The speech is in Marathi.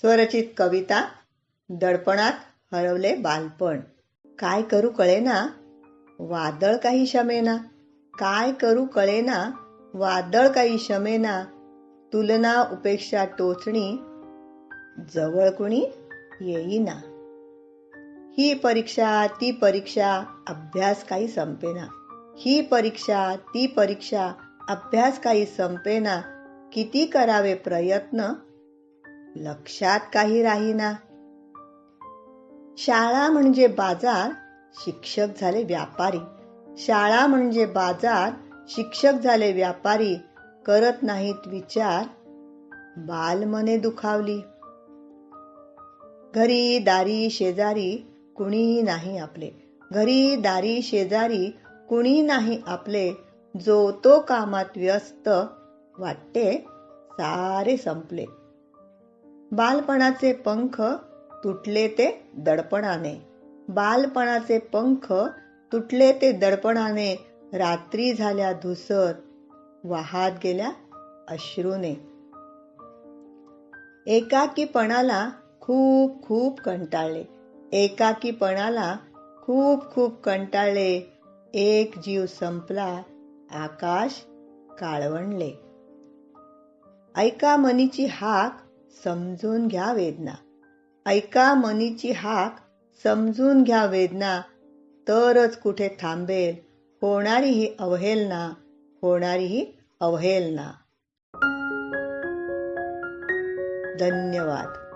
स्वरचित कविता दडपणात हरवले बालपण. काय करू कळेना? वादळ काही शमेना. काय करू कळेना? वादळ काही शमेना. तुलना उपेक्षा टोचणी. जवळ कुणी येईना. ही परीक्षा ती परीक्षा अभ्यास काही संपेना. ही परीक्षा ती परीक्षा अभ्यास काही संपेना. किती करावे प्रयत्न? लक्षात काही राहीना. शाळा म्हणजे बाजार शिक्षक झाले व्यापारी. शाळा म्हणजे बाजार शिक्षक झाले व्यापारी. करत नाहीत विचार बालमने दुखावली. घरी दारी शेजारी कुणीही नाही आपले. घरी दारी शेजारी कुणी नाही आपले. जो तो कामात व्यस्त वाटते सारे संपले. बालपणाचे पंख तुटले ते दडपणाने. बालपणाचे पंख तुटले ते दडपणाने. रात्री झाल्या धुसर वाहात गेल्या अश्रूने. एकाकीपणाला खूप खूप कंटाळले. एकाकीपणाला खूप खूप कंटाळले. एक जीव संपला आकाश काळवणले. ऐका मनीची हाक समजून घ्या वेदना. ऐका मनीची हाक समजून घ्या वेदना. तरच कुठे थांबेल. होणारी ही अवहेलना होणारी ही अवहेलना. धन्यवाद.